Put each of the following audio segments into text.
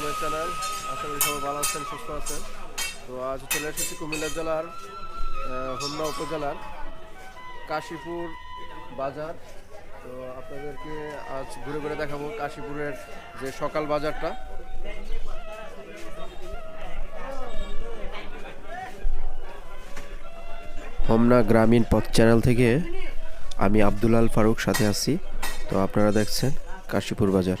Back channel আশা করি সবাই ভালো আছেন, সুস্থ আছেন। তো আজ চলে এসেছি কুমিল্লা জেলার হোমনা উপজেলার কাশীপুর বাজার। তো আপনাদেরকে আজ ঘুরে ঘুরে দেখাবো কাশীপুরের যে সকাল বাজারটা। হোমনা গ্রামীণ পথ চ্যানেল থেকে আমি আব্দুল আল ফারুক সাথে আছি। তো আপনারা দেখছেন কাশীপুর বাজার।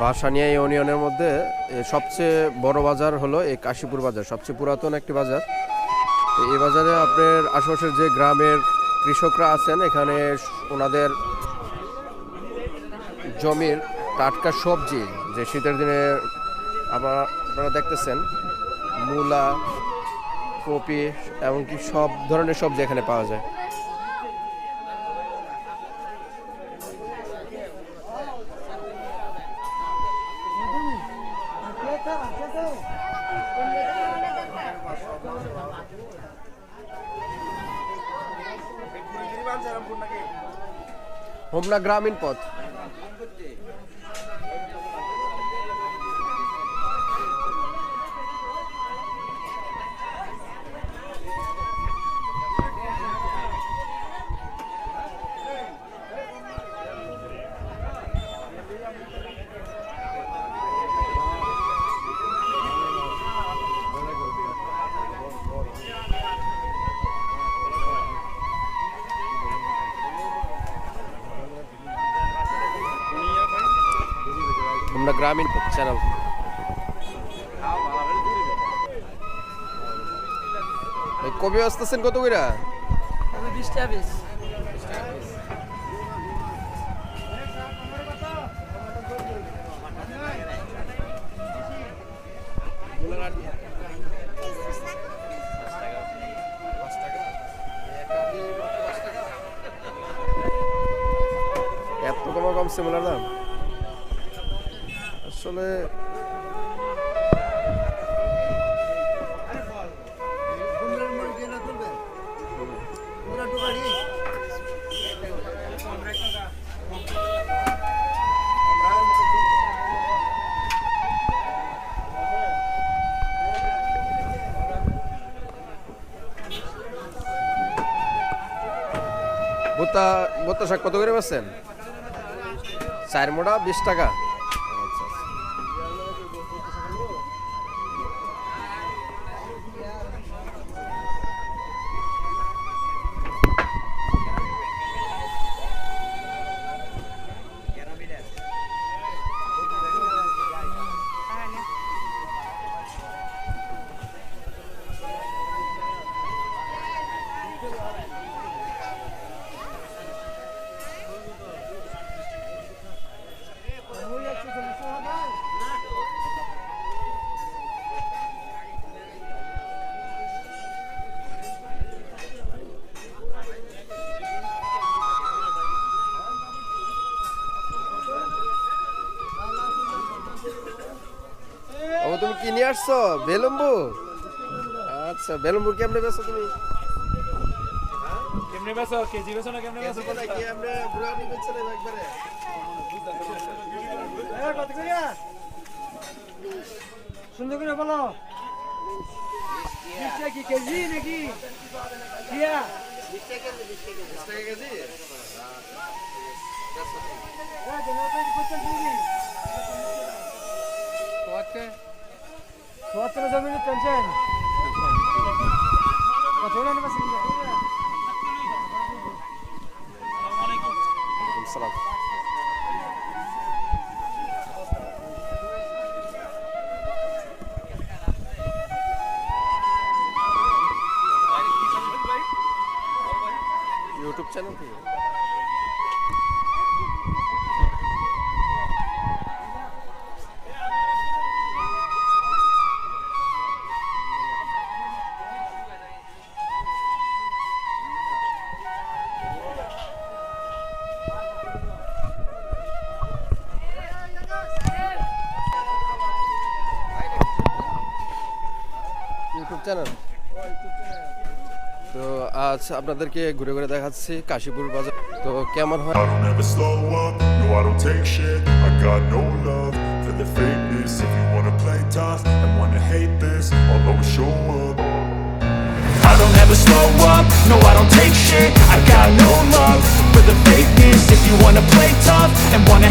বাসানিয়া ইউনিয়নের মধ্যে সবচেয়ে বড় বাজার হলো এই কাশীপুর বাজার সবচেয়ে পুরাতন একটি বাজার। এই বাজারে আপনার আশেপাশের যে গ্রামের কৃষকরা আছেন, এখানে ওনাদের জমির টাটকা সবজি, যে শীতের দিনে আপনারা আপনারা দেখতেছেন, মূলা, কপি এমনকি সব ধরনের সবজি এখানে পাওয়া যায়। হোমনা গ্রামীণ পথ গ্রামীণ চ্যানেল কবি আসতেছেন কত পিস এত কমা কমছে মূলার দাম আসলে ভুট্টা শাক কত করে পাচ্ছেন চার মোটা বিশ টাকা। ও তুমি কি নিয়ে আসছো? বেলম্বু আচ্ছা বেলম্বু কেমনে বেছো তুমি? কেমনে বেছো কেজি বেছো না কেমনে বেছো কি আমরা বুড়ানি একবারে সুন্দর করে বলো। বিশটা কি কেজি নাকি? দিয়া। কেজি হ্যাঁ, করছেন তুমি? চুয়াত্তর জমির টেনশন কত না নেবা চ্যানেল তো আজ আপনাদেরকে ঘুরে ঘুরে দেখাচ্ছি কাশীপুর বাজার তো কেমন হয় I don't ever slow up, no I don't take shit I got no love for the fakeness If you wanna play tough and wanna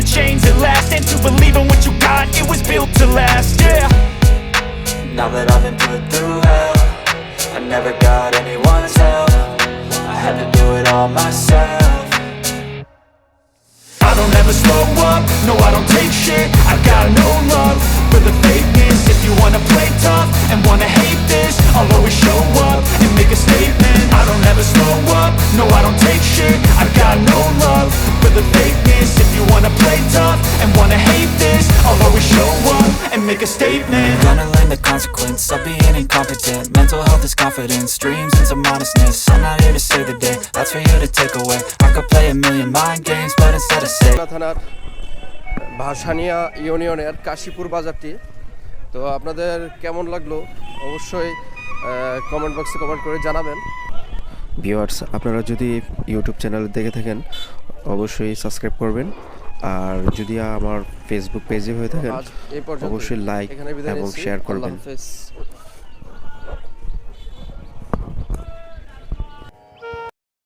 the chains at last And to believe in what you got, it was built to last, yeah. Now that I've been put through hell I never got anyone's help. I had to do it all myself. I don't ever slow up, no I don't take shit. I got no love for the fakeness make a statement Gonna learn the consequence of being incompetent Mental health is confidence, dreams and some honestness I'm not here to save the day, that's for you to take away I could play a million mind games, but instead I say থানার ভাসানিয়া ইউনিয়নের কাশীপুর বাজারটি তো আপনাদের কেমন লাগল অবশ্যই comment বক্সে comment করে জানাবেন ভিউয়ার্স আপনারা যদি ইউটিউব চ্যানেল দেখে থাকেন অবশ্যই সাবস্ক্রাইব করবেন আর যদি আমার ফেসবুক পেজে হয়ে থাকেন অবশ্যই লাইক এবং শেয়ার করবেন।